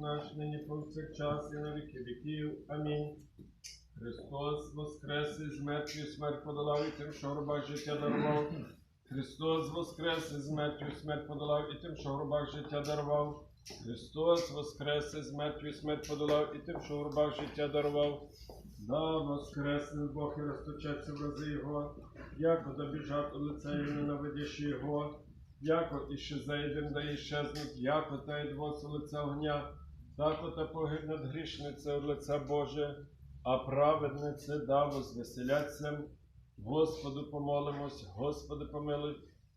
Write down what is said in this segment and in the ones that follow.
Наш, нині повсякчас і на віки віків. Амінь. Христос воскрес із мертві смерть подолав і тим, що в життя дарував. Христос воскрес із мертві смерть подолав і тим, що в життя дарував. Христос воскрес із мертві смерть подолав і тим, що в життя дарував. Да, воскресне Бог і розточеться в рази Його, як добіжать у лице і ненавидящі Його, яко іще зайдем, да іщезнуть, яко та й двоц у лице огня, тако та погибне грішниця у лице Боже, а праведнице да возвеселяться. Господу помолимось, Господи помилуй,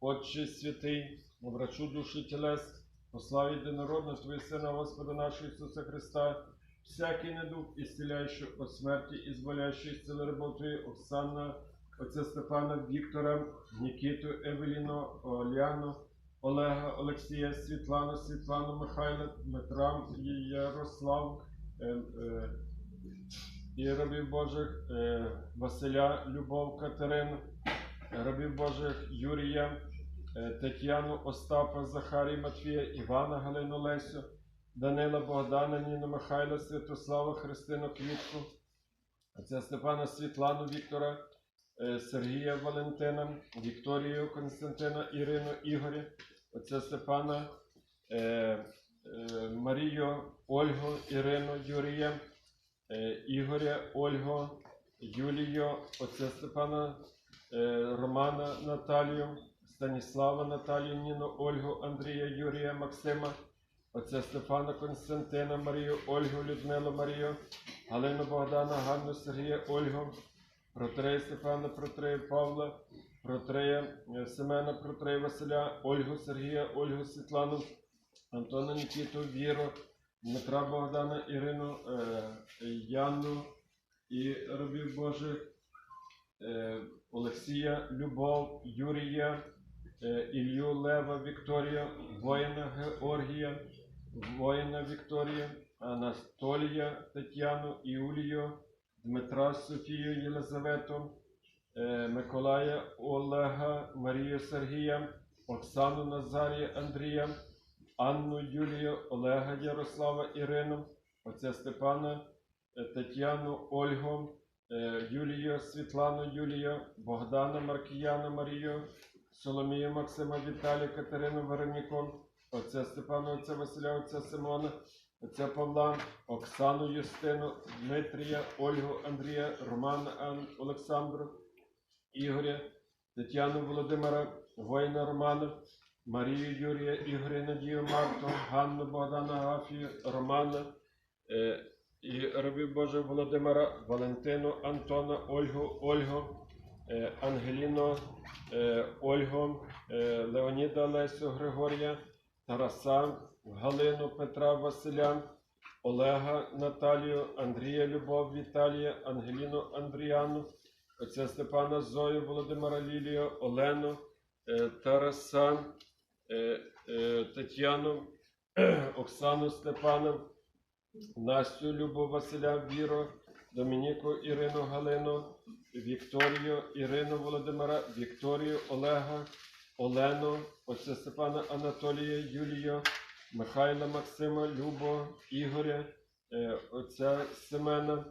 Отче святий, врачу душі тілес, послав єдинородного Твої Сина, Господа нашого Ісуса Христа, всякий недуг, ісціляючи от смерті і зболяючи ісцели рабов Твої, Оксана, отця Степана, Віктора, Нікіту, Евеліну, Оляну, Олега, Олексія, Світлану, Світлану, Михайла, Дмитра, Ярослав, е, е, і рабів Божих е, Василя, Любов, Катерину, рабів Божих Юрія, Тетяну, Остапа, Захарій, Матвія, Івана, Галину, Лесю, Данила, Богдана, Ніну, Михайла, Святослава, Христину, Квітку, отця Степана, Світлану, Віктора, Сергія, Валентина, Вікторію, Константина, Ірину, Ігоря, отця Степана, е, е, Марію, Ольгу, Ірину, Юрія, е, Ігоря, Ольгу, Юлію, отця Степана, е, Романа, Наталію, Станіслава, Наталію, Ніну, Ольгу, Андрія, Юрія, Максима, отця Стефана, Константина, Марію, Ольгу, Людмилу, Марію, Галину Богдана, Ганну, Сергія, Ольгу, Протрея Стефана, Протрея Павла, Протрея Семена, Протрея Василя, Ольгу, Сергія, Ольгу, Світлану, Антона Нікіту, Віру, Дмитра Богдана, Ірину, е, Яну і рабів Божих, е, Олексія, Любов, Юрія, е, Ілью, Лева, Вікторія, воїна Георгія, воїна Вікторія, Анастолія, Тетяну, Іулію, Дмитра, Софію, Єлизавету, Миколая, Олега, Марію Сергія, Оксану Назарія, Андрія, Анну Юлію, Олега Ярослава, Ірину, отця Степана, е, Тетяну, Ольгу, е, Юлію, Світлану, Юлію, Богдана, Маркіяна, Марію, Соломію, Максима, Віталія, Катерину, Вероніку, отця Степана, отця Василя, отця Симона, отця Павла, Оксану Юстину, Дмитрія, Ольгу, Андрія, Романа, Ан, Олександру, Ігоря, Тетяну Володимира, воїна Романа, Марію Юрія, Ігоря Надію Марту, Ганну Богдана Гафію, Романа е, і рабів Божих Володимира, Валентину, Антона, Ольгу, Ольгу, е, Ангеліну, е, Ольгу, е, Леоніда Лесю, Григорія, Тараса, Галину, Петра, Василя, Олега, Наталію, Андрія, Любов, Віталія, Ангеліну, Андріану, отця Степана, Зою, Володимира Лілію, Олену, е, Тараса, е, е, Тетяну, Оксану Степана, Настю, Любу, Василя, Віру, Домініку, Ірину, Галину, Вікторію, Ірину Володимира, Вікторію, Олега, Олену, отця Степана Анатолія, Юлію, Михайла Максима, Любо, Ігоря, отця Семена,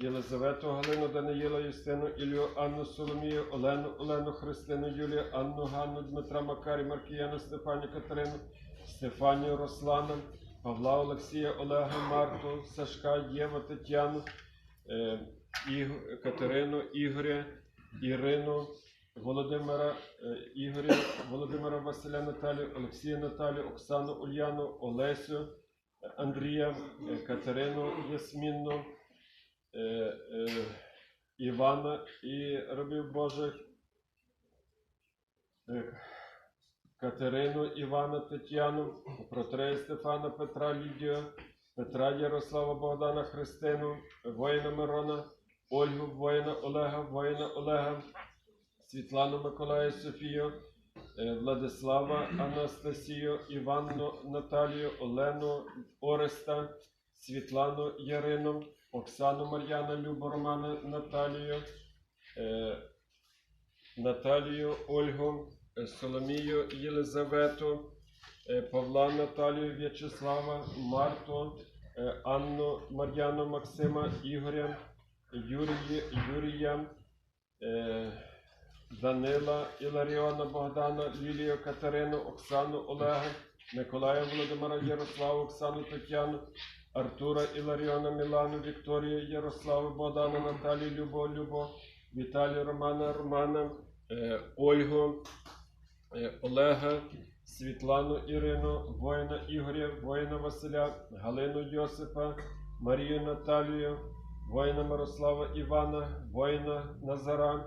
Єлизавету, Галину, Даниїла, Юстину, Ілію, Анну Соломію, Олену, Олену, Христину, Юлію, Анну, Ганну, Дмитра Макарі, Маркіяну, Стефанію, Катерину, Стефанію, Руслана, Павла, Олексія, Олега, Марту, Сашка, Єва, Тетяну, е, Катерину, Ігоря, Ірину, Володимира, е, Ігоря, Володимира Василя Наталію, Олексія Наталію, Оксану Ульяну, Олесю, Андрія, е, Катерину Ясмінну, е, е, Івана і рабів Божих, е, Катерину, Івана, Тетяну, Протрея Стефана, Петра Лідію, Петра Ярослава, Богдана, Христину, воїна Мирона, Ольгу, воїна Олега, воїна Олега, Світлану Миколая, Софію, Владислава, Анастасію, Іванну, Наталію, Олену, Ореста, Світлану Ярину, Оксану Мар'яна, Любу Романа, Наталію, е, Наталію, Ольгу, е, Соломію, Єлизавету, е, Павла Наталію В'ячеслава, Марту, Анну Мар'яну Максима, Ігоря, Юрія, е, Данила, Іларіона Богдана, Лілію Катерину, Оксану Олега, Миколая Володимира Ярославу, Оксану Тетяну, Артура Іларіона Мілану, Вікторію Ярославу, Богдана, Наталію, Любов, Любов, Віталію Романа, Романа, е, Ольгу, е, Олега, Світлану Ірину, воїна Ігоря, воїна Василя, Галину Йосипа, Марію Наталію, воїна Мирослава Івана, воїна Назара,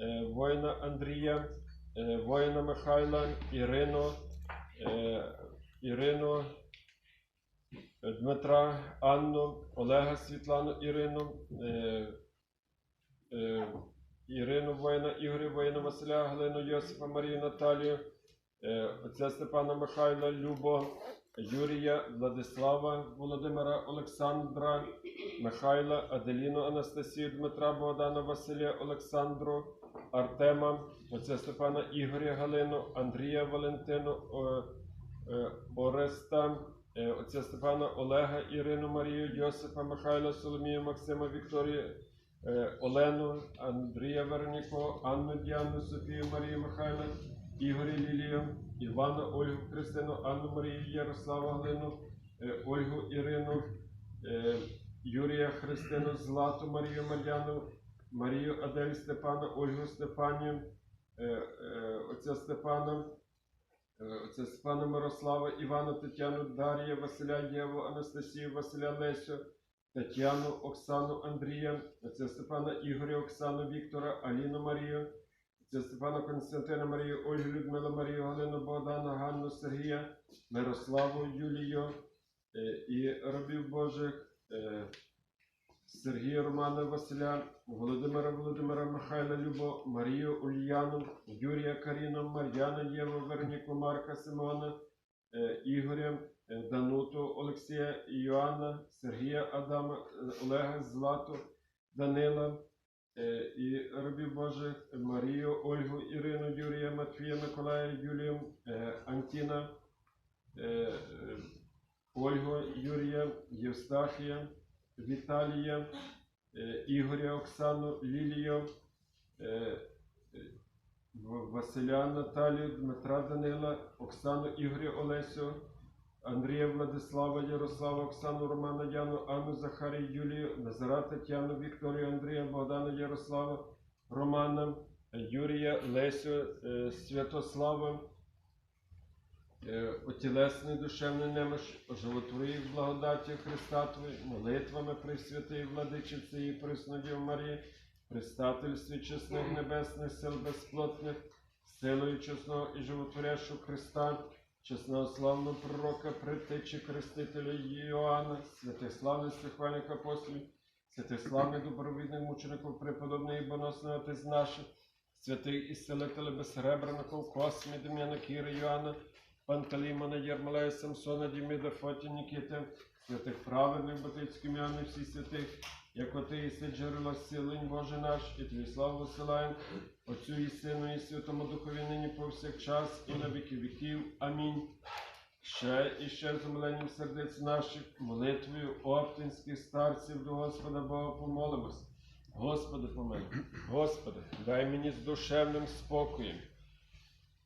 е, воїна Андрія, воїна Михайла, Ірину, Ірину, Дмитра, Анну, Олега Світлану Ірину, е, е, Ірину воїна, Ігоря воїна Василя, Галину Йосипа, Марію Наталію, е, отця Степана Михайла, Любо, Юрія, Владислава, Володимира Олександра, Михайла, Аделіну Анастасію, Дмитра Богдана, Василя, Олександру, Артема, отця Степана Ігоря Галину, Андрія Валентину, О- е, Ореста, е, отця Степана Олега, Ірину Марію, Йосипа, Михайла, Соломію, Максима, Вікторію, е, Олену, Андрія Вероніко, Анну Діану, Софію, Марію Михайла, Ігоря Лілію, Івана, Ольгу Христину, Анну Марію, Ярослава Галину, е, Ольгу Ірину, е, Юрія Христину, Злату Марію Мар'яну, Марію Адель Степана, Ольгу Стефанію, е, е, отця Степана, е, отця Степана Мирослава, Івана Тетяну, Дар'я, Василя Єву, Анастасію, Василя Лесю, Тетяну, Оксану Андрія, отця Степана Ігоря, Оксану Віктора, Аліну Марію, отця Степана Константина Марію, Ольгу Людмилу Марію, Галину Богдана, Ганну Сергія, Мирославу Юлію е, і рабів Божих. е, Сергія Романа Василя, Володимира Володимира Михайла Любо, Марію Ульяну, Юрія Каріну, Мар'яна Єву, Вероніку Марка Симона, е, Ігоря, е, Дануту Олексія Іоанна, Сергія Адама, Олега Злату, Данила е, і рабів Божих, Марію, Ольгу, Ірину, Юрія, Матвія, Миколая, Юлію, Антіна, Ольгу, Юрія, Євстахія, Віталія, Ігоря, Оксану, Лілію, е, е, Василя Наталію, Дмитра Данила, Оксану Ігоря Олесю, Андрія Владислава, Ярослава, Оксану Романа Яну, Анну Захарію, Юлію, Назара Тетяну, Вікторію, Андрія, Богдана Ярослава, Романа, е, Юрія, Лесю, е, Святослава, е, отілесний душевний немощ, оживотвори їх в благодаті Христа Твої, молитвами Пресвятої Владичиці і Преснодів Марії, пристательстві чесних небесних сил безплотних, силою чесного і животворящого Христа, чесного славного пророка, притечі Крестителя Йоанна, святих славних стихвальних апостолів, святих славних добровідних мучеників, преподобний і боносний отець наших, святих ісцелителя безсребреників, Космі, Дем'яна, Кіри, Йоанна, Пантелеймона, Єрмолея, Самсона, Діміда, Фоті, Нікіти, святих праведних, Батицьких м'ян і всіх святих, як оти єси джерело силень Боже наш, і Твій славу висилаємо, Отцю і Сину, і Святому Духові нині повсякчас, і на віки віків. Амінь. Ще і ще з умиленням сердець наших, молитвою оптинських старців до Господа Бога помолимось. Господи, помилуй. Господи, дай мені з душевним спокоєм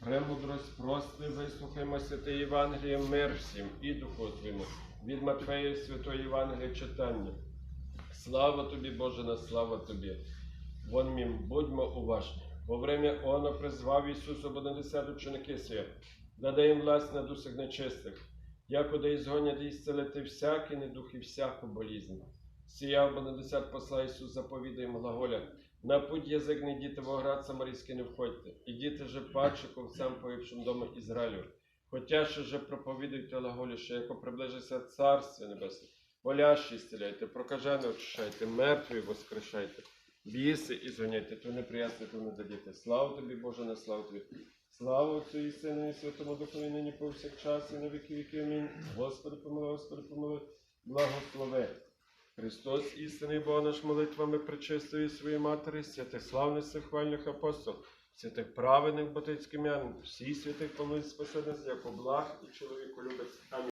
Премудрость, прости, вислухаймо святе Євангеліє, мир всім і духу Твоєму. від Матфея Святої Євангелія читання. Слава тобі, Боже, на слава тобі. Вон мім, будьмо уважні. Во время Оно призвав Ісус обонадесят ученики свої, даде їм власть над усіх нечистих, якоди ізгонять і зцелити всякий недух і всяку болізнь. Сія обонадесят посла Ісус заповідає їм глаголя, на путь язик діти в оград самарійський не входьте, і діти же паче ковцям погибшим дому Ізраїлю. Хотя ще же проповідують глаголі, що яко приближиться Царство Небесне, болящі зціляйте, прокажене очищайте, мертві воскрешайте, біси і зганяйте, то неприятне, то не дадіте. Слава тобі, Боже, на славу тобі. Слава Отцю Сину і Святому Духові нині повсякчас і на віки віки. Амінь. Господи, помилуй, Господи, помилуй, благослови. Христос, істинний Бог наш молитвами причистої своєї матері, святих славних хвальних апостол, святих праведних ботицьких м'ян, всі святих помилуй спасених, як благ і чоловіку любить. Амінь.